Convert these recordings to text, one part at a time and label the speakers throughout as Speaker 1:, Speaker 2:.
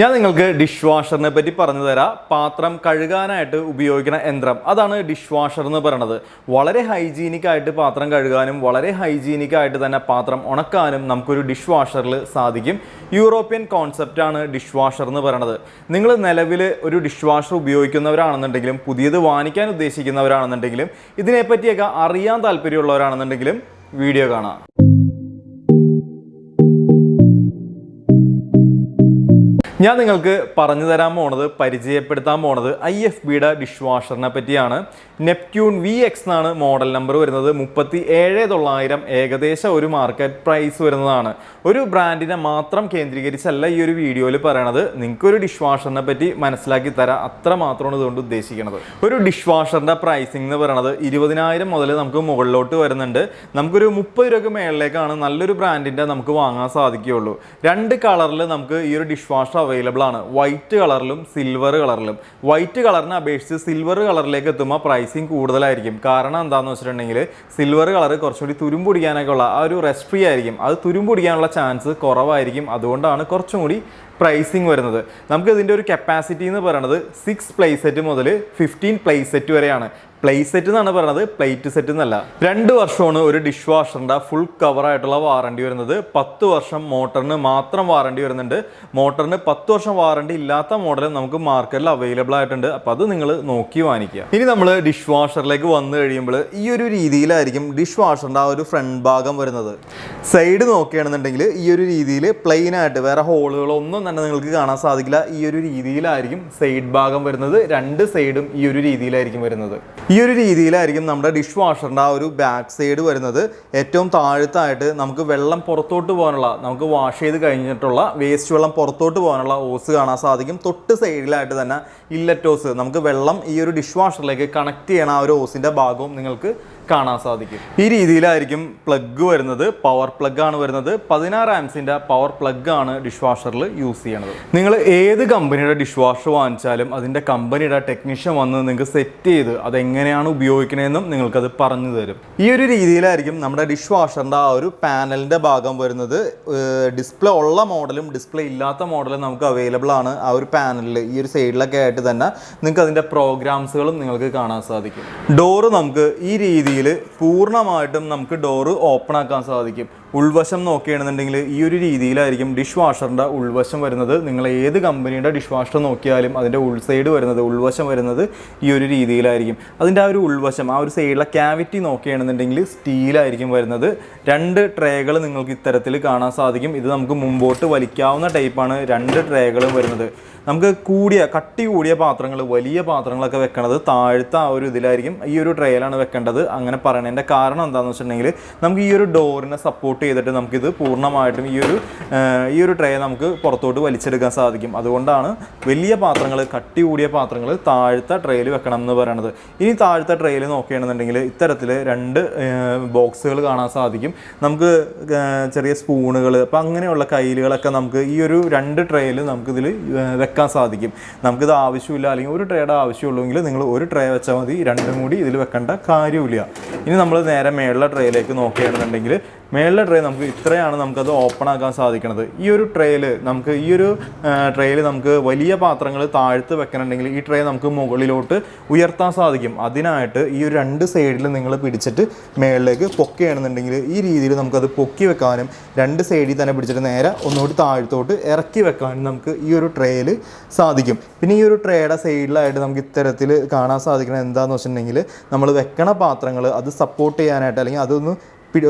Speaker 1: ഞാൻ നിങ്ങൾക്ക് ഡിഷ് വാഷറിനെ പറ്റി പറഞ്ഞു തരാം. പാത്രം കഴുകാനായിട്ട് ഉപയോഗിക്കുന്ന യന്ത്രം. അതാണ് ഡിഷ് വാഷർ എന്ന് പറയുന്നത് വളരെ ഹൈജീനിക് ആയിട്ട് പാത്രം കഴുകാനും വളരെ ഹൈജീനിക് ആയിട്ട് തന്നെ പാത്രം ഉണക്കാനും നമുക്കൊരു ഡിഷ് വാഷറിൽ സാധിക്കും. യൂറോപ്യൻ കോൺസെപ്റ്റാണ് ഡിഷ് വാഷർ എന്ന് പറയുന്നത് നിങ്ങൾ നിലവിൽ ഒരു ഡിഷ് വാഷർ ഉപയോഗിക്കുന്നവരാണെന്നുണ്ടെങ്കിലും പുതിയത് വാങ്ങിക്കാൻ ഉദ്ദേശിക്കുന്നവരാണെന്നുണ്ടെങ്കിലും ഇതിനെപ്പറ്റിയൊക്കെ അറിയാൻ താല്പര്യമുള്ളവരാണെന്നുണ്ടെങ്കിലും വീഡിയോ കാണാം. ഞാൻ നിങ്ങൾക്ക് പറഞ്ഞു തരാൻ പോണത് പരിചയപ്പെടുത്താൻ പോണത് ഐ എഫ് ബിയുടെ ഡിഷ് വാഷറിനെ പറ്റിയാണ്. നെപ്റ്റ്യൂൺ വി എക്സ് എന്നാണ് മോഡൽ നമ്പർ വരുന്നത്. മുപ്പത്തി ഏഴ് തൊള്ളായിരം ഏകദേശം ഒരു മാർക്കറ്റ് പ്രൈസ് വരുന്നതാണ്. ഒരു ബ്രാൻഡിനെ മാത്രം കേന്ദ്രീകരിച്ചല്ല ഈ ഒരു വീഡിയോയിൽ പറയണത്. നിങ്ങൾക്കൊരു ഡിഷ് വാഷറിനെ പറ്റി മനസ്സിലാക്കി തരാം അത്ര മാത്രമാണ് ഇതുകൊണ്ട് ഉദ്ദേശിക്കുന്നത് ഒരു ഡിഷ് വാഷറിന്റെ പ്രൈസിംഗ് എന്ന് പറയുന്നത് ഇരുപതിനായിരം മുതൽ നമുക്ക് മുകളിലോട്ട് വരുന്നുണ്ട്. നമുക്കൊരു മുപ്പത് രൂപയ്ക്ക് മേളിലേക്കാണ് നല്ലൊരു ബ്രാൻഡിന്റെ നമുക്ക് വാങ്ങാൻ സാധിക്കുകയുള്ളൂ. രണ്ട് കളറിൽ നമുക്ക് ഈ ഒരു ഡിഷ് വാഷർ അവൈലബിൾ ആണ്. വൈറ്റ് കളറിലും സിൽവർ കളറിലും വൈറ്റ് കളറിനെ അപേക്ഷിച്ച് സിൽവർ കളറിലേക്ക് എത്തുമ്പോൾ പ്രൈസിങ് കൂടുതലായിരിക്കും. കാരണം എന്താണെന്ന് വെച്ചിട്ടുണ്ടെങ്കിൽ സിൽവർ കളർ കുറച്ചുകൂടി തുരുമ്പൊടിക്കാനൊക്കെ ഉള്ള ആ ഒരു റെസ്റ്റ് ഫ്രീ ആയിരിക്കും. അത് തുരുമ്പൊടിക്കാനുള്ള ചാൻസ് കുറവായിരിക്കും. അതുകൊണ്ടാണ് കുറച്ചും കൂടി പ്രൈസിങ് വരുന്നത്. നമുക്ക് ഇതിന്റെ ഒരു കപ്പാസിറ്റി എന്ന് പറയുന്നത് സിക്സ് പ്ലേ സെറ്റ് മുതൽ ഫിഫ്റ്റീൻ പ്ലേ സെറ്റ് വരെയാണ്. പ്ലേ സെറ്റ് എന്നാണ് പറയുന്നത് പ്ലേറ്റ് സെറ്റ് എന്നല്ല. രണ്ട് വർഷമാണ് ഒരു ഡിഷ് വാഷറിന്റെ ഫുൾ കവറായിട്ടുള്ള വാറണ്ടി വരുന്നത്. പത്ത് വർഷം മോട്ടറിന് മാത്രം വാറണ്ടി വരുന്നുണ്ട്. മോട്ടറിന് പത്ത് വർഷം വാറണ്ടി ഇല്ലാത്ത മോഡൽ നമുക്ക് മാർക്കറ്റിൽ അവൈലബിൾ ആയിട്ടുണ്ട്. അപ്പോൾ അത് നിങ്ങൾ നോക്കി വാങ്ങിക്കുക. ഇനി നമ്മൾ ഡിഷ് വാഷറിലേക്ക് വന്നു കഴിയുമ്പോൾ ഈ ഒരു രീതിയിലായിരിക്കും ഡിഷ് വാഷറിന്റെ ആ ഒരു ഫ്രണ്ട് ഭാഗം വരുന്നത്. സൈഡ് നോക്കുകയാണെന്നുണ്ടെങ്കിൽ ഈ ഒരു രീതിയിൽ പ്ലെയിനായിട്ട് വേറെ ഹോളുകളൊന്നും തന്നെ നിങ്ങൾക്ക് കാണാൻ സാധിക്കില്ല. ഈ ഒരു രീതിയിലായിരിക്കും സൈഡ് ഭാഗം വരുന്നത്. രണ്ട് സൈഡും ഈ ഒരു രീതിയിലായിരിക്കും വരുന്നത്. ഈ ഒരു രീതിയിലായിരിക്കും നമ്മുടെ ഡിഷ് വാഷറിന്റെ ആ ഒരു ബാക്ക് സൈഡ് വരുന്നത്. ഏറ്റവും താഴത്തായിട്ട് നമുക്ക് വെള്ളം പുറത്തോട്ട് പോകാനുള്ള നമുക്ക് വാഷ് ചെയ്ത് കഴിഞ്ഞിട്ടുള്ള വേസ്റ്റ് വെള്ളം പുറത്തോട്ട് പോകാനുള്ള ഓസ് കാണാൻ സാധിക്കും. തൊട്ട് സൈഡിലായിട്ട് തന്നെ ഇല്ലറ്റോസ് നമുക്ക് വെള്ളം ഈ ഒരു ഡിഷ് വാഷറിലേക്ക് കണക്ട് ചെയ്യണ ആ ഒരു ഓസിന്റെ ഭാഗവും നിങ്ങൾക്ക് കാണാൻ സാധിക്കും. ഈ രീതിയിലായിരിക്കും പ്ലഗ് വരുന്നത് പവർ പ്ലഗ് ആണ് വരുന്നത്. പതിനാറ് ആംസിന്റെ പവർ പ്ലഗ് ആണ് ഡിഷ് വാഷറിൽ യൂസ് ചെയ്യണത്. നിങ്ങൾ ഏത് കമ്പനിയുടെ ഡിഷ് വാഷർ വാങ്ങിച്ചാലും അതിന്റെ കമ്പനിയുടെ ടെക്നീഷ്യൻ വന്ന് നിങ്ങൾക്ക് സെറ്റ് ചെയ്ത് അത് എങ്ങനെയാണ് ഉപയോഗിക്കണതെന്നും നിങ്ങൾക്കത് പറഞ്ഞു തരും. ഈ ഒരു രീതിയിലായിരിക്കും നമ്മുടെ ഡിഷ് വാഷറിന്റെ ആ ഒരു പാനലിന്റെ ഭാഗം വരുന്നത്. ഡിസ്പ്ലേ ഉള്ള മോഡലും ഡിസ്പ്ലേ ഇല്ലാത്ത മോഡലും നമുക്ക് അവൈലബിൾ ആണ് ആ ഒരു പാനലിൽ ഈ ഒരു സൈഡിലൊക്കെ ആയിട്ട് തന്നെ നിങ്ങൾക്ക് അതിന്റെ പ്രോഗ്രാംസുകളും നിങ്ങൾക്ക് കാണാൻ സാധിക്കും. ഡോറ് നമുക്ക് ഈ രീതിയിൽ പൂർണമായിട്ടും നമുക്ക് ഡോറ് ഓപ്പൺ ആക്കാൻ സാധിക്കും. ഉൾവശം നോക്കുകയാണെന്നുണ്ടെങ്കിൽ ഈ ഒരു രീതിയിലായിരിക്കും ഡിഷ് വാഷറിന്റെ ഉൾവശം വരുന്നത്. നിങ്ങൾ ഏത് കമ്പനിയുടെ ഡിഷ് വാഷർ നോക്കിയാലും അതിന്റെ ഉൾസൈഡ് വരുന്നത് ഉൾവശം വരുന്നത് ഈ ഒരു രീതിയിലായിരിക്കും. അതിന്റെ ആ ഒരു ഉൾവശം ആ ഒരു സൈഡിലെ ക്യാവിറ്റി നോക്കുകയാണെന്നുണ്ടെങ്കിൽ സ്റ്റീലായിരിക്കും വരുന്നത്. രണ്ട് ട്രേകൾ നിങ്ങൾക്ക് ഇത്തരത്തിൽ കാണാൻ സാധിക്കും. ഇത് നമുക്ക് മുമ്പോട്ട് വലിക്കാവുന്ന ടൈപ്പാണ് രണ്ട് ട്രേകളും വരുന്നത്. നമുക്ക് കൂടിയ കട്ടി കൂടിയ പാത്രങ്ങൾ വലിയ പാത്രങ്ങളൊക്കെ വെക്കണത് താഴ്ത്ത ആ ഒരു ഇതിലായിരിക്കും ഈ ഒരു ട്രേയിലാണ് വെക്കേണ്ടത്. അങ്ങനെ പറയണതിന്റെ കാരണം എന്താണെന്ന് വെച്ചിട്ടുണ്ടെങ്കിൽ നമുക്ക് ഈ ഒരു ഡോറിനെ സപ്പോർട്ട് ചെയ്തിട്ട് നമുക്കിത് പൂർണമായിട്ടും ഈ ഒരു ഈ ഒരു ട്രേ നമുക്ക് പുറത്തോട്ട് വലിച്ചെടുക്കാൻ സാധിക്കും. അതുകൊണ്ടാണ് വലിയ പാത്രങ്ങൾ കട്ടി കൂടിയ പാത്രങ്ങൾ താഴ്ത്ത ട്രേയിൽ വെക്കണം എന്ന് പറയണത്. ഇനി താഴ്ത്ത ട്രേയിൽ നോക്കുകയാണെന്നുണ്ടെങ്കിൽ ഇത്തരത്തിൽ രണ്ട് ബോക്സുകൾ കാണാൻ സാധിക്കും. നമുക്ക് ചെറിയ സ്പൂണുകൾ അപ്പം അങ്ങനെയുള്ള കയ്യിലുകളൊക്കെ നമുക്ക് ഈ ഒരു രണ്ട് ട്രേയിൽ നമുക്കിതിൽ വെക്കാൻ സാധിക്കും. നമുക്കിത് ആവശ്യമില്ല അല്ലെങ്കിൽ ഒരു ട്രേയുടെ ആവശ്യമുള്ളെങ്കിൽ നിങ്ങൾ ഒരു ട്രേ വെച്ചാൽ മതി. രണ്ടും കൂടി ഇതിൽ വെക്കേണ്ട കാര്യമില്ല. ഇനി നമ്മൾ നേരെ മേളിലെ ട്രേയിലേക്ക് നോക്കുകയാണെന്നുണ്ടെങ്കിൽ മേളിലെ ട്രേ നമുക്ക് ഇത്രയാണ് നമുക്കത് ഓപ്പൺ ആക്കാൻ സാധിക്കുന്നത് ഈ ഒരു ട്രേയിൽ നമുക്ക് ഈ ഒരു ട്രേയിൽ നമുക്ക് വലിയ പാത്രങ്ങൾ താഴ്ത്ത് വെക്കണമെങ്കിൽ ഈ ട്രേ നമുക്ക് മുകളിലോട്ട് ഉയർത്താൻ സാധിക്കും. അതിനായിട്ട് ഈ ഒരു രണ്ട് സൈഡിൽ നിങ്ങൾ പിടിച്ചിട്ട് മേളിലേക്ക് പൊക്കുകയാണെന്നുണ്ടെങ്കിൽ ഈ രീതിയിൽ നമുക്കത് പൊക്കി വെക്കാനും രണ്ട് സൈഡിൽ തന്നെ പിടിച്ചിട്ട് നേരെ ഒന്നുകൂടി താഴ്ത്തോട്ട് ഇറക്കി വെക്കാനും നമുക്ക് ഈ ഒരു ട്രേയിൽ സാധിക്കും. പിന്നെ ഈ ഒരു ട്രേയുടെ സൈഡിലായിട്ട് നമുക്ക് ഇത്തരത്തിൽ കാണാൻ സാധിക്കണം എന്താണെന്ന് വെച്ചിട്ടുണ്ടെങ്കിൽ നമ്മൾ വെക്കണ പാത്രങ്ങൾ അത് സപ്പോർട്ട് ചെയ്യാനായിട്ട് അല്ലെങ്കിൽ അതൊന്ന്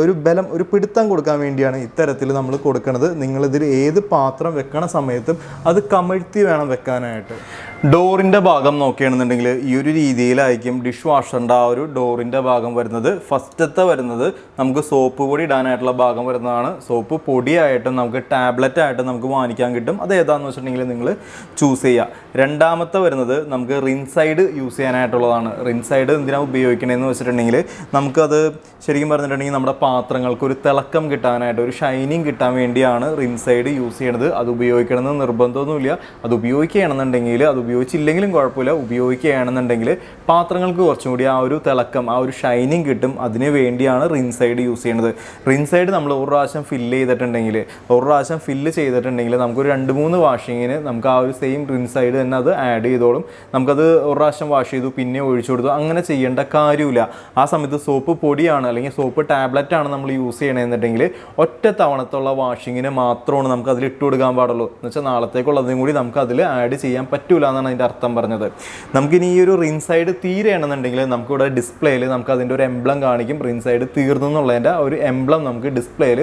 Speaker 1: ഒരു ബലം ഒരു പിടുത്തം കൊടുക്കാൻ വേണ്ടിയാണ് ഇത്തരത്തിൽ നമ്മൾ കൊടുക്കുന്നത്. നിങ്ങളിതിൽ ഏത് പാത്രം വെക്കണ സമയത്തും അത് കമഴ്ത്തി വേണം വെക്കാനായിട്ട്. ഡോറിന്റെ ഭാഗം നോക്കുകയാണെന്നുണ്ടെങ്കിൽ ഈ ഒരു രീതിയിലായിരിക്കും ഡിഷ് വാഷറിന്റെ ആ ഒരു ഡോറിന്റെ ഭാഗം വരുന്നത്. ഫസ്റ്റത്തെ വരുന്നത് നമുക്ക് സോപ്പ് പൊടി ഇടാനായിട്ടുള്ള ഭാഗം വരുന്നതാണ്. സോപ്പ് പൊടിയായിട്ടും നമുക്ക് ടാബ്ലറ്റ് ആയിട്ടും നമുക്ക് വാങ്ങിക്കാൻ കിട്ടും. അത് ഏതാണെന്ന് വെച്ചിട്ടുണ്ടെങ്കിൽ നിങ്ങൾ ചൂസ് ചെയ്യുക. രണ്ടാമത്തെ വരുന്നത് നമുക്ക് റിൻസൈഡ് യൂസ് ചെയ്യാനായിട്ടുള്ളതാണ്. റിൻസൈഡ് എന്തിനാണ് ഉപയോഗിക്കണതെന്ന് വെച്ചിട്ടുണ്ടെങ്കിൽ നമുക്കത് ശരിക്കും പറഞ്ഞിട്ടുണ്ടെങ്കിൽ നമ്മുടെ പാത്രങ്ങൾക്ക് ഒരു തിളക്കം കിട്ടാനായിട്ട് ഒരു ഷൈനിങ് കിട്ടാൻ വേണ്ടിയാണ് റിൻസൈഡ് യൂസ് ചെയ്യണത്. അത് ഉപയോഗിക്കണമെന്ന് നിർബന്ധമൊന്നുമില്ല. അത് ഉപയോഗിക്കുകയാണെന്നുണ്ടെങ്കിൽ അത് ഉപയോഗിച്ചില്ലെങ്കിലും കുഴപ്പമില്ല. ഉപയോഗിക്കുകയാണെന്നുണ്ടെങ്കിൽ പാത്രങ്ങൾക്ക് കുറച്ചും കൂടി ആ ഒരു തിളക്കം ആ ഒരു ഷൈനിങ് കിട്ടും. അതിന് വേണ്ടിയാണ് റിൻസൈഡ് യൂസ് ചെയ്യുന്നത്. റിൻസൈഡ് നമ്മൾ ഒരു പ്രാവശ്യം ഫില്ല് ചെയ്തിട്ടുണ്ടെങ്കിൽ ഒരു പ്രാവശ്യം ഫില്ല് ചെയ്തിട്ടുണ്ടെങ്കിൽ നമുക്കൊരു രണ്ട് മൂന്ന് വാഷിങ്ങിന് നമുക്ക് ആ ഒരു സെയിം റിൻസൈഡ് തന്നെ അത് ആഡ് ചെയ്തോളും. നമുക്കത് ഒരു പ്രാവശ്യം വാഷ് ചെയ്തു പിന്നെ ഒഴിച്ചു കൊടുത്തു. അങ്ങനെ ചെയ്യേണ്ട കാര്യമില്ല. ആ സമയത്ത് സോപ്പ് പൊടിയാണ് അല്ലെങ്കിൽ സോപ്പ് ടാബ്ലറ്റ് ആണ് നമ്മൾ യൂസ് ചെയ്യണമെന്നുണ്ടെങ്കിൽ ഒറ്റ തവണത്തുള്ള വാഷിങ്ങിന് മാത്രമാണ് നമുക്ക് അതിൽ ഇട്ട് കൊടുക്കാൻ പാടുള്ളൂ. എന്ന് വെച്ചാൽ നാളത്തേക്കുള്ളതും കൂടി നമുക്ക് അതിൽ ആഡ് ചെയ്യാൻ പറ്റൂല എന്നാണ് അതിന്റെ അർത്ഥം പറഞ്ഞത്. നമുക്കിനി ഈ ഒരു റിൻസൈഡ് തീരെയാണെന്നുണ്ടെങ്കിൽ നമുക്കിവിടെ ഡിസ്പ്ലേയിൽ നമുക്ക് അതിന്റെ ഒരു എംബ്ലം കാണിക്കും. റിൻസൈഡ് തീർന്നു എന്നുള്ളതിന്റെ ഒരു എംബ്ലം നമുക്ക് ഡിസ്പ്ലേയിൽ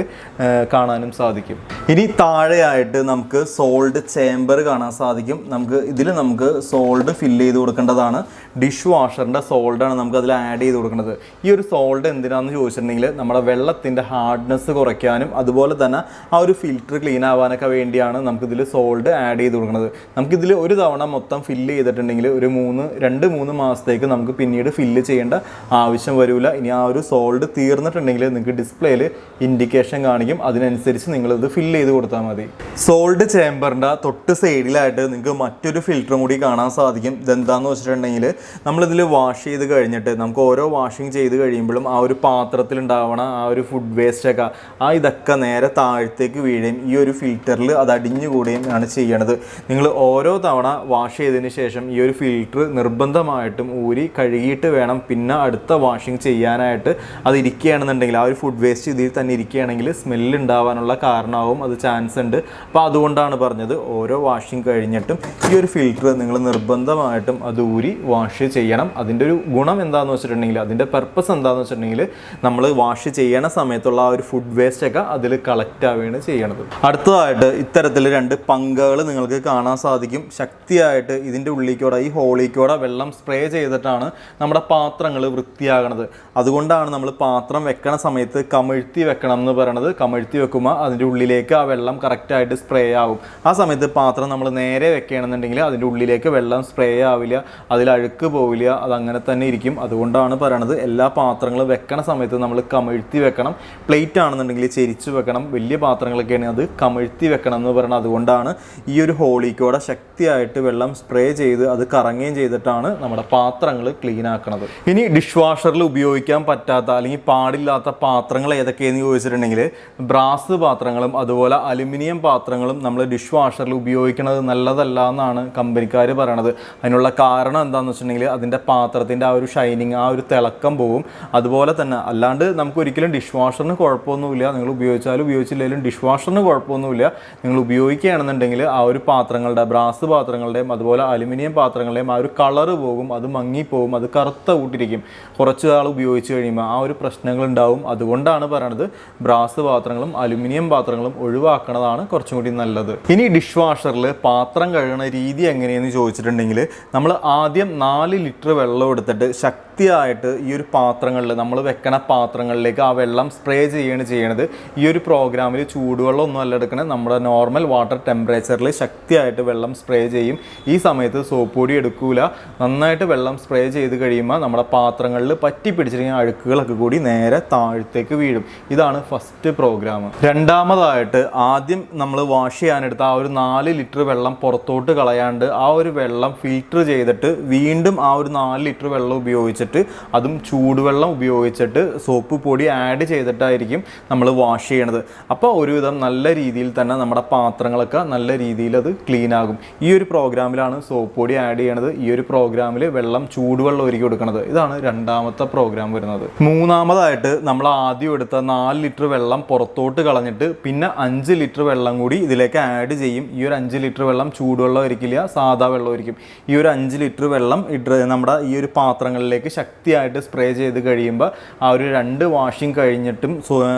Speaker 1: കാണാനും സാധിക്കും. ഇനി താഴെയായിട്ട് നമുക്ക് സോൾഡ് ചേംബർ കാണാൻ സാധിക്കും. നമുക്ക് ഇതിൽ നമുക്ക് സോൾഡ് ഫില്ല് ചെയ്ത് കൊടുക്കേണ്ടതാണ്. ഡിഷ് വാഷറിന്റെ സോൾഡാണ് നമുക്ക് അതിൽ ആഡ് ചെയ്ത് കൊടുക്കുന്നത്. ഈ ഒരു സോൾഡ് എന്തിനാണെന്ന് ചോദിച്ചിട്ടുണ്ടെങ്കിൽ നമ്മുടെ വെള്ളത്തിന്റെ ഹാർഡ്നെസ് കുറയ്ക്കാനും അതുപോലെ തന്നെ ആ ഒരു ഫിൽറ്റർ ക്ലീൻ ആവാനൊക്കെ വേണ്ടിയാണ് നമുക്കിതിൽ സോൾഡ് ആഡ് ചെയ്ത് കൊടുക്കുന്നത്. നമുക്കിതിൽ ഒരു തവണ മൊത്തം ഫില്ല് ചെയ്തിട്ടുണ്ടെങ്കിൽ ഒരു മൂന്ന് രണ്ട് മൂന്ന് മാസത്തേക്ക് നമുക്ക് പിന്നീട് ഫില്ല് ചെയ്യേണ്ട ആവശ്യം വരില്ല ഇനി ആ ഒരു സോൾഡ് തീർന്നിട്ടുണ്ടെങ്കിൽ നിങ്ങൾക്ക് ഡിസ്പ്ലേയിൽ ഇൻഡിക്കേഷൻ കാണിക്കും. അതിനനുസരിച്ച് നിങ്ങളിത് ഫില്ല് ചെയ്ത് കൊടുത്താൽ മതി. സോൾഡ് ചേമ്പറിന്റെ തൊട്ട് സൈഡിലായിട്ട് നിങ്ങൾക്ക് മറ്റൊരു ഫിൽറ്ററും കൂടി കാണാൻ സാധിക്കും. ഇതെന്താന്ന് വെച്ചിട്ടുണ്ടെങ്കിൽ നമ്മളിതിൽ വാഷ് ചെയ്ത് കഴിഞ്ഞിട്ട് നമുക്ക് ഓരോ വാഷിങ് ചെയ്ത് കഴിയുമ്പോഴും ആ ഒരു പാത്രത്തിൽ ഉണ്ടാവണ ആ ഒരു ഫുഡ് വേസ്റ്റ് ഒക്കെ ആ ഇതൊക്കെ നേരെ താഴത്തേക്ക് വീഴുകയും ഈ ഒരു ഫിൽറ്ററിൽ അത് അടിഞ്ഞു കൂടുകയും ആണ് ചെയ്യണത്. നിങ്ങൾ ഓരോ തവണ വാഷ് ചെയ്തതിന് ശേഷം ഈ ഒരു ഫിൽറ്റർ നിർബന്ധമായിട്ടും ഊരി കഴുകിയിട്ട് വേണം പിന്നെ അടുത്ത വാഷിംഗ് ചെയ്യാനായിട്ട് അത് ഇരിക്കുകയാണെന്നുണ്ടെങ്കിൽ ആ ഒരു ഫുഡ് വേസ്റ്റ് ഇതിൽ തന്നെ ഇരിക്കുകയാണെങ്കിൽ സ്മെല്ല് ഉണ്ടാവാനുള്ള കാരണമാവും അത് ചാൻസ് ഉണ്ട്. അപ്പോൾ അതുകൊണ്ടാണ് പറഞ്ഞത് ഓരോ വാഷിംഗ് കഴിഞ്ഞിട്ടും ഈ ഒരു ഫിൽറ്റർ നിങ്ങൾ നിർബന്ധമായിട്ടും അത് ഊരി വാഷ് ചെയ്യണം. അതിന്റെ ഒരു ഗുണം എന്താണെന്ന് വെച്ചിട്ടുണ്ടെങ്കിൽ അതിന്റെ പർപ്പസ് എന്താണെന്ന് വെച്ചിട്ടുണ്ടെങ്കിൽ നമ്മൾ വാഷ് ചെയ്യണ സമയത്തുള്ള ആ ഒരു ഫുഡ് വേസ്റ്റ് ഒക്കെ അതിൽ കളക്റ്റ് ആവുകയാണ് ചെയ്യണത്. അടുത്തതായിട്ട് ഇത്തരത്തിൽ രണ്ട് പങ്കകൾ നിങ്ങൾക്ക് കാണാൻ സാധിക്കും. ശക്തിയായിട്ട് ഇതിന്റെ ഉള്ളിക്കൂടെ ഈ ഹോളിക്കൂടെ വെള്ളം സ്പ്രേ ചെയ്തിട്ടാണ് നമ്മുടെ പാത്രങ്ങൾ വൃത്തിയാകണത്. അതുകൊണ്ടാണ് നമ്മൾ പാത്രം വെക്കണ സമയത്ത് കമിഴ്ത്തി വെക്കണം എന്ന് പറയണത്. കമിഴ്ത്തി വെക്കുമ്പോൾ അതിന്റെ ഉള്ളിലേക്ക് ആ വെള്ളം കറക്റ്റായിട്ട് സ്പ്രേ ആവും. ആ സമയത്ത് പാത്രം നമ്മൾ നേരെ വെക്കുകയാണെന്നുണ്ടെങ്കിൽ അതിന്റെ ഉള്ളിലേക്ക് വെള്ളം സ്പ്രേ ആവില്ല. അതിൽ അഴുക്ക് പോവില്ല. അത് അങ്ങനെ തന്നെ ഇരിക്കും. അതുകൊണ്ടാണ് പറയണത്. എല്ലാ പാത്രങ്ങളും വെക്കണ സമയത്ത് നമ്മൾ കമഴ്ത്തി വെക്കണം. പ്ലേറ്റ് ആണെന്നുണ്ടെങ്കിൽ ചെരിച്ച് വെക്കണം. വലിയ പാത്രങ്ങളൊക്കെയാണ് അത് കമഴ്ത്തി വെക്കണം എന്ന് പറയുന്നത് അതുകൊണ്ടാണ് ഈ ഒരു ഹോളിക്കൂടെ ശക്തിയായിട്ട് വെള്ളം സ്പ്രേ ചെയ്ത് അത് കറങ്ങുകയും ചെയ്തിട്ടാണ് നമ്മുടെ പാത്രങ്ങൾ ക്ലീൻ ആക്കണത്. ഇനി ഡിഷ് വാഷറിൽ ഉപയോഗിക്കാൻ പറ്റാത്ത അല്ലെങ്കിൽ പാടില്ലാത്ത പാത്രങ്ങൾ ഏതൊക്കെയെന്ന് ചോദിച്ചിട്ടുണ്ടെങ്കിൽ ബ്രാസ് പാത്രങ്ങളും അതുപോലെ അലുമിനിയം പാത്രങ്ങളും നമ്മൾ ഡിഷ് വാഷറിൽ ഉപയോഗിക്കുന്നത് നല്ലതല്ല എന്നാണ് കമ്പനിക്കാർ പറയണത്. അതിനുള്ള കാരണം എന്താണെന്ന് അതിന്റെ പാത്രത്തിന്റെ ആ ഒരു ഷൈനിങ് ആ ഒരു തിളക്കം പോവും. അതുപോലെ തന്നെ അല്ലാണ്ട് നമുക്ക് ഒരിക്കലും ഡിഷ് വാഷറിന് കുഴപ്പമൊന്നുമില്ല. നിങ്ങൾ ഉപയോഗിച്ചാലും ഉപയോഗിച്ചില്ലെങ്കിലും ഡിഷ് വാഷറിന് കുഴപ്പമൊന്നുമില്ല. നിങ്ങൾ ഉപയോഗിക്കുകയാണെന്നുണ്ടെങ്കിൽ ആ ഒരു പാത്രങ്ങളുടെ ബ്രാസ് പാത്രങ്ങളുടെയും അതുപോലെ അലുമിനിയം പാത്രങ്ങളുടെയും ആ ഒരു കളറ് പോകും. അത് മങ്ങിപ്പോവും അത് കറുത്ത കൂട്ടിരിക്കും. കുറച്ച് നാൾ ഉപയോഗിച്ച് കഴിയുമ്പോൾ ആ ഒരു പ്രശ്നങ്ങൾ ഉണ്ടാവും. അതുകൊണ്ടാണ് പറയണത് ബ്രാസ് പാത്രങ്ങളും അലുമിനിയം പാത്രങ്ങളും ഒഴിവാക്കണതാണ് കുറച്ചും കൂടി നല്ലത്. ഇനി ഡിഷ് വാഷറിൽ പാത്രം കഴുകുന്ന രീതി എങ്ങനെയെന്ന് ചോദിച്ചിട്ടുണ്ടെങ്കിൽ നമ്മൾ ആദ്യം നാല് ലിറ്റർ വെള്ളം എടുത്തിട്ട് ശക്തിയായിട്ട് ഈ ഒരു പാത്രങ്ങളിൽ നമ്മൾ വെക്കണ പാത്രങ്ങളിലേക്ക് ആ വെള്ളം സ്പ്രേ ചെയ്യാണ് ചെയ്യണത്. ഈ ഒരു പ്രോഗ്രാമിൽ ചൂടുവെള്ളം ഒന്നും അല്ല എടുക്കണേ. നമ്മുടെ നോർമൽ വാട്ടർ ടെമ്പറേച്ചറിൽ ശക്തിയായിട്ട് വെള്ളം സ്പ്രേ ചെയ്യും. ഈ സമയത്ത് സോപ്പ് പൊടി എടുക്കൂല. നന്നായിട്ട് വെള്ളം സ്പ്രേ ചെയ്ത് കഴിയുമ്പോൾ നമ്മുടെ പാത്രങ്ങളിൽ പറ്റി പിടിച്ചിരിക്കുന്ന അഴുക്കുകളൊക്കെ കൂടി നേരെ താഴത്തേക്ക് വീഴും. ഇതാണ് ഫസ്റ്റ് പ്രോഗ്രാം രണ്ടാമതായിട്ട് ആദ്യം നമ്മൾ വാഷ് ചെയ്യാനെടുത്ത ആ ഒരു നാല് ലിറ്റർ വെള്ളം പുറത്തോട്ട് കളയാണ്ട് ആ ഒരു വെള്ളം ഫിൽറ്റർ ചെയ്തിട്ട് വീണ്ടും ആ ഒരു നാല് ലിറ്റർ വെള്ളം ഉപയോഗിച്ചിട്ട് അതും ചൂടുവെള്ളം ഉപയോഗിച്ചിട്ട് സോപ്പ് പൊടി ആഡ് ചെയ്തിട്ടായിരിക്കും നമ്മൾ വാഷ് ചെയ്യണത്. അപ്പോൾ ഒരുവിധം നല്ല രീതിയിൽ തന്നെ നമ്മുടെ പാത്രങ്ങളൊക്കെ നല്ല രീതിയിൽ അത് ക്ലീൻ ആകും. ഈ ഒരു പ്രോഗ്രാമിലാണ് സോപ്പ് പൊടി ആഡ് ചെയ്യണത്. ഈ ഒരു പ്രോഗ്രാമിൽ വെള്ളം ചൂടുവെള്ളം ഒരുക്കി കൊടുക്കുന്നത് ഇതാണ് രണ്ടാമത്തെ പ്രോഗ്രാം വരുന്നത്. മൂന്നാമതായിട്ട് നമ്മൾ ആദ്യം എടുത്ത നാല് ലിറ്റർ വെള്ളം പുറത്തോട്ട് കളഞ്ഞിട്ട് പിന്നെ അഞ്ച് ലിറ്റർ വെള്ളം കൂടി ഇതിലേക്ക് ആഡ് ചെയ്യും. ഈ ഒരു അഞ്ച് ലിറ്റർ വെള്ളം ചൂടുവെള്ളം ഒരിക്കില്ല സാധാ വെള്ളം ഒരിക്കും. ഈ ഒരു അഞ്ച് ലിറ്റർ വെള്ളം ഇട്ട് നമ്മുടെ ഈ ഒരു പാത്രങ്ങളിലേക്ക് ശക്തിയായിട്ട് സ്പ്രേ ചെയ്ത് കഴിയുമ്പോൾ ആ ഒരു രണ്ട് വാഷിംഗ് കഴിഞ്ഞിട്ടും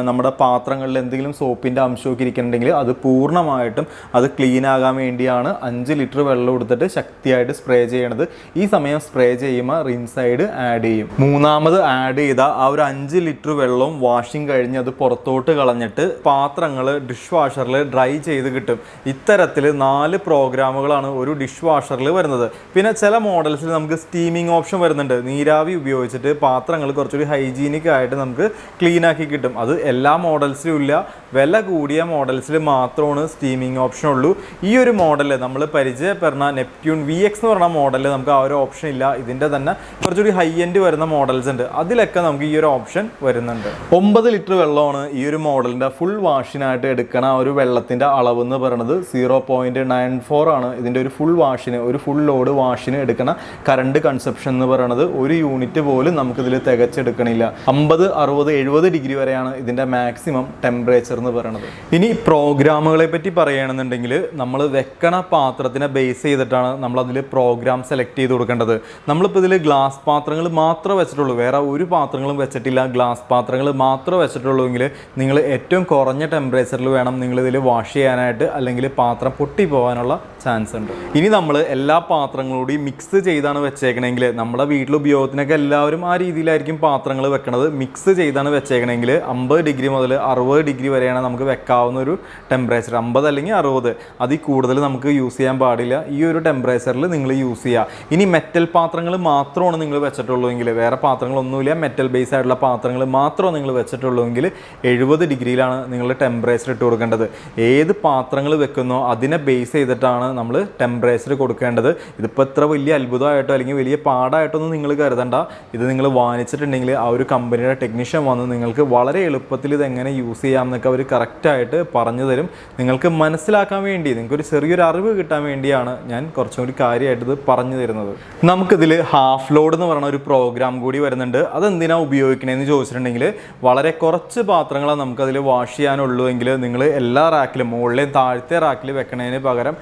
Speaker 1: നമ്മുടെ പാത്രങ്ങളിൽ എന്തെങ്കിലും സോപ്പിന്റെ അംശമൊക്കെ ഇരിക്കുന്നുണ്ടെങ്കിൽ അത് പൂർണമായിട്ടും അത് ക്ലീൻ ആകാൻ വേണ്ടിയാണ് അഞ്ച് ലിറ്റർ വെള്ളം എടുത്തിട്ട് ശക്തിയായിട്ട് സ്പ്രേ ചെയ്യണത്. ഈ സമയം സ്പ്രേ ചെയ്യുമ്പോൾ റിൻസൈഡ് ആഡ് ചെയ്യും. മൂന്നാമത് ആഡ് ചെയ്ത ആ ഒരു അഞ്ച് ലിറ്റർ വെള്ളവും വാഷിംഗ് കഴിഞ്ഞ് അത് പുറത്തോട്ട് കളഞ്ഞിട്ട് പാത്രങ്ങൾ ഡിഷ് വാഷറിൽ ഡ്രൈ ചെയ്ത് കിട്ടും. ഇത്തരത്തിൽ നാല് പ്രോഗ്രാമുകളാണ് ഒരു ഡിഷ് വാഷറിൽ വരുന്നത്. പിന്നെ ചില മോഡൽസിൽ നമുക്ക് സ്റ്റീമിംഗ് ഓപ്ഷൻ വരുന്നുണ്ട്. നീരാവി ഉപയോഗിച്ചിട്ട് പാത്രങ്ങൾ കുറച്ചുകൂടി ഹൈജീനിക് ആയിട്ട് നമുക്ക് ക്ലീൻ ആക്കി കിട്ടും. അത് എല്ലാ മോഡൽസിലും ഇല്ല. വില കൂടിയ മോഡൽസിൽ മാത്രമാണ് സ്റ്റീമിംഗ് ഓപ്ഷൻ ഉള്ളൂ. ഈ ഒരു മോഡൽ നമ്മൾ പരിചയപ്പെടുന്ന നെപ്റ്റ്യൂൺ വി എക്സ് എന്ന് പറഞ്ഞ മോഡൽ നമുക്ക് ആ ഒരു ഓപ്ഷൻ ഇല്ല. ഇതിന്റെ തന്നെ കുറച്ചുകൂടി ഹൈ എൻഡ് വരുന്ന മോഡൽസ് ഉണ്ട്. അതിലൊക്കെ നമുക്ക് ഈ ഒരു ഓപ്ഷൻ വരുന്നുണ്ട്. ഒമ്പത് ലിറ്റർ വെള്ളമാണ് ഈ ഒരു മോഡലിന്റെ ഫുൾ വാഷിനായിട്ട് എടുക്കണ ഒരു വെള്ളത്തിന്റെ അളവ് എന്ന് പറയുന്നത്. സീറോ പോയിന്റ് നയൻ ഫോർ ആണ്. ഇതിന്റെ ഒരു ഫുൾ വാഷിന് ഒരു ഫുൾ ലോഡ് വാഷിന് എടുക്കണ കറണ്ട് കൺസെപ്ഷൻ എന്ന് പറയുന്നത് ഒരു യൂണിറ്റ് പോലും നമുക്കിതിൽ തികച്ചെടുക്കണില്ല. അമ്പത് അറുപത് എഴുപത് ഡിഗ്രി വരെയാണ് ഇതിന്റെ മാക്സിമം ടെമ്പറേച്ചർ എന്ന് പറയുന്നത് ഇനി പ്രോഗ്രാമുകളെ പറ്റി പറയുകയാണെന്നുണ്ടെങ്കിൽ നമ്മൾ വെക്കണ പാത്രത്തിനെ ബേസ് ചെയ്തിട്ടാണ് നമ്മൾ അതിൽ പ്രോഗ്രാം സെലക്ട് ചെയ്ത് കൊടുക്കേണ്ടത്. നമ്മളിപ്പോൾ ഇതിൽ ഗ്ലാസ് പാത്രങ്ങൾ മാത്രമേ വെച്ചിട്ടുള്ളൂ. വേറെ ഒരു പാത്രങ്ങളും വെച്ചിട്ടില്ല. ഗ്ലാസ് പാത്രങ്ങൾ മാത്രമേ വെച്ചിട്ടുള്ളൂ എങ്കിൽ നിങ്ങൾ ഏറ്റവും കുറഞ്ഞ ടെമ്പറേച്ചറിൽ വേണം നിങ്ങളിതിൽ വാഷ് ചെയ്യാനായിട്ട് അല്ലെങ്കിൽ പാത്രം പൊട്ടി പോകാനുള്ള ചാൻസ് ഉണ്ട്. ഇനി നമ്മൾ എല്ലാ പാത്രങ്ങളൂടെയും മിക്സ് ചെയ്താണ് വെച്ചേക്കണമെങ്കിൽ നമ്മുടെ വീട്ടിൽ ഉപയോഗത്തിനൊക്കെ എല്ലാവരും ആ രീതിയിലായിരിക്കും പാത്രങ്ങൾ വെക്കണത്. മിക്സ് ചെയ്താണ് വെച്ചേക്കണമെങ്കിൽ അമ്പത് ഡിഗ്രി മുതൽ അറുപത് ഡിഗ്രി വരെയാണ് നമുക്ക് വെക്കാവുന്ന ഒരു ടെമ്പറേച്ചർ അമ്പത് അല്ലെങ്കിൽ അറുപത്. അതിൽ കൂടുതൽ നമുക്ക് യൂസ് ചെയ്യാൻ പാടില്ല. ഈ ഒരു ടെമ്പറേച്ചറിൽ നിങ്ങൾ യൂസ് ചെയ്യുക ഇനി മെറ്റൽ പാത്രങ്ങൾ മാത്രമാണ് നിങ്ങൾ വെച്ചിട്ടുള്ളൂ എങ്കിൽ വേറെ പാത്രങ്ങളൊന്നുമില്ല. മെറ്റൽ ബേസ് ആയിട്ടുള്ള പാത്രങ്ങൾ മാത്രമാണ് നിങ്ങൾ വെച്ചിട്ടുള്ളൂ എങ്കിൽ എഴുപത് ഡിഗ്രിയിലാണ് നിങ്ങൾ ടെമ്പറേച്ചർ ഇട്ട് കൊടുക്കേണ്ടത്. ഏത് പാത്രങ്ങൾ വെക്കുന്നോ അതിനെ ബേസ് ചെയ്തിട്ടാണ് നമ്മൾ ടെമ്പറേച്ചർ കൊടുക്കേണ്ടത്. ഇതിപ്പോൾ എത്ര വലിയ അത്ഭുതമായിട്ടോ അല്ലെങ്കിൽ വലിയ പാടായിട്ടൊന്നും നിങ്ങൾ കരുതണ്ട. ഇത് നിങ്ങൾ വാങ്ങിച്ചിട്ടുണ്ടെങ്കിൽ ആ ഒരു കമ്പനിയുടെ ടെക്നീഷ്യൻ വന്ന് നിങ്ങൾക്ക് വളരെ എളുപ്പത്തിൽ ഇത് എങ്ങനെ യൂസ് ചെയ്യാം എന്നൊക്കെ അവർ കറക്റ്റായിട്ട് പറഞ്ഞു തരും. നിങ്ങൾക്ക് മനസ്സിലാക്കാൻ വേണ്ടി നിങ്ങൾക്കൊരു ചെറിയൊരു അറിവ് കിട്ടാൻ വേണ്ടിയാണ് ഞാൻ കുറച്ചും കൂടി കാര്യമായിട്ട് ഇത് പറഞ്ഞു തരുന്നത്. നമുക്കിതിൽ ഹാഫ് ലോഡ് എന്ന് പറയുന്ന ഒരു പ്രോഗ്രാം കൂടി വരുന്നുണ്ട്. അതെന്തിനാണ് ഉപയോഗിക്കണമെന്ന് ചോദിച്ചിട്ടുണ്ടെങ്കിൽ വളരെ കുറച്ച് പാത്രങ്ങളാണ് നമുക്കതിൽ വാഷ് ചെയ്യാനുള്ളൂ എങ്കിൽ നിങ്ങൾ എല്ലാ റാക്കിലും മുകളിലെയും താഴത്തെ റാക്കിൽ വെക്കണതിന് പകരം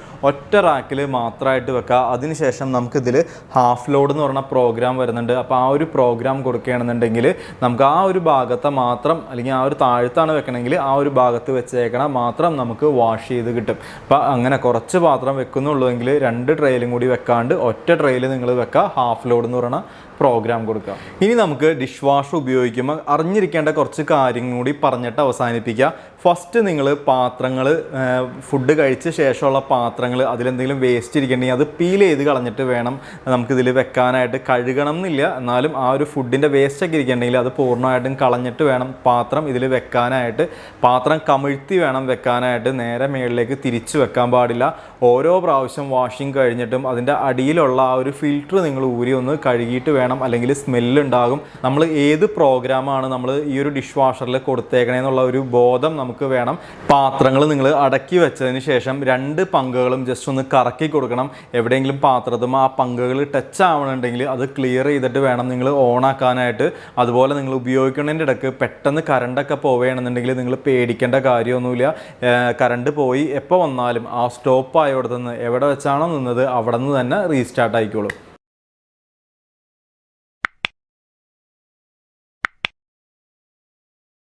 Speaker 1: റാക്കിൽ മാത്രമായിട്ട് വെക്കുക അതിനുശേഷം നമുക്കിതിൽ ഹാഫ് ലോഡ് എന്ന് പറഞ്ഞ പ്രോഗ്രാം വരുന്നുണ്ട്. അപ്പോൾ ആ ഒരു പ്രോഗ്രാം കൊടുക്കുകയാണെന്നുണ്ടെങ്കിൽ നമുക്ക് ആ ഒരു ഭാഗത്തെ മാത്രം അല്ലെങ്കിൽ ആ ഒരു താഴത്താണ് വെക്കണമെങ്കിൽ ആ ഒരു ഭാഗത്ത് വെച്ചേക്കണ മാത്രം നമുക്ക് വാഷ് ചെയ്ത് കിട്ടും. അപ്പോൾ അങ്ങനെ കുറച്ച് പാത്രം വെക്കുന്നുള്ളൂവെങ്കിൽ രണ്ട് ട്രെയിലും കൂടി വെക്കാണ്ട് ഒറ്റ ട്രെയിൽ നിങ്ങൾ വെക്കുക ഹാഫ് ലോഡ് എന്ന് പറയുന്ന പ്രോഗ്രാം കൊടുക്കുക ഇനി നമുക്ക് ഡിഷ് വാഷ് ഉപയോഗിക്കുമ്പോൾ അറിഞ്ഞിരിക്കേണ്ട കുറച്ച് കാര്യങ്ങൾ കൂടി പറഞ്ഞിട്ട് അവസാനിപ്പിക്കുക ഫസ്റ്റ് നിങ്ങൾ പാത്രങ്ങൾ ഫുഡ് കഴിച്ച ശേഷമുള്ള പാത്രങ്ങൾ അതിലെന്തെങ്കിലും വേസ്റ്റ് ഇരിക്കണമെങ്കിൽ അത് പീൽ ചെയ്ത് കളഞ്ഞിട്ട് വേണം നമുക്കിതിൽ വെക്കാനായിട്ട്. കഴുകണം എന്നില്ല എന്നാലും ആ ഒരു ഫുഡിന്റെ വേസ്റ്റൊക്കെ ഇരിക്കണമെങ്കിൽ അത് പൂർണമായിട്ടും കളഞ്ഞിട്ട് വേണം പാത്രം ഇതിൽ വെക്കാനായിട്ട്. പാത്രം കമിഴ്ത്തി വേണം വെക്കാനായിട്ട്. നേരെ മുകളിലേക്ക് തിരിച്ചു വെക്കാൻ പാടില്ല. ഓരോ പ്രാവശ്യം വാഷിംഗ് കഴിഞ്ഞിട്ടും അതിന്റെ അടിയിലുള്ള ആ ഒരു ഫിൽറ്റർ നിങ്ങൾ ഊരി ഒന്ന് കഴുകിയിട്ട് വേണം. അല്ലെങ്കിൽ സ്മെല്ലുണ്ടാകും നമ്മൾ ഏത് പ്രോഗ്രാമാണ് നമ്മൾ ഈ ഒരു ഡിഷ് വാഷറിൽ കൊടുത്തേക്കണേന്നുള്ള ഒരു ബോധം നമുക്ക് വേണം പാത്രങ്ങൾ നിങ്ങൾ അടക്കി വെച്ചതിന് ശേഷം രണ്ട് പങ്കുകളും ജസ്റ്റ് ഒന്ന് കറക്കി കൊടുക്കണം. എവിടെയെങ്കിലും പാത്രത്തും ആ പങ്കുകൾ ടച്ച് ആവണമെന്നുണ്ടെങ്കിൽ അത് ക്ലിയർ ചെയ്തിട്ട് വേണം നിങ്ങൾ ഓണാക്കാനായിട്ട് അതുപോലെ നിങ്ങൾ ഉപയോഗിക്കുന്നതിന്റെ ഇടയ്ക്ക് പെട്ടെന്ന് കറണ്ടൊക്കെ പോവുകയാണെന്നുണ്ടെങ്കിൽ നിങ്ങൾ പേടിക്കേണ്ട കാര്യമൊന്നുമില്ല. കറണ്ട് പോയി എപ്പോൾ വന്നാലും ആ സ്റ്റോപ്പ് ആയോടത്തുനിന്ന് എവിടെ വെച്ചാണോ നിന്നത് അവിടെ നിന്ന് തന്നെ റീസ്റ്റാർട്ട് ആയിക്കോളും.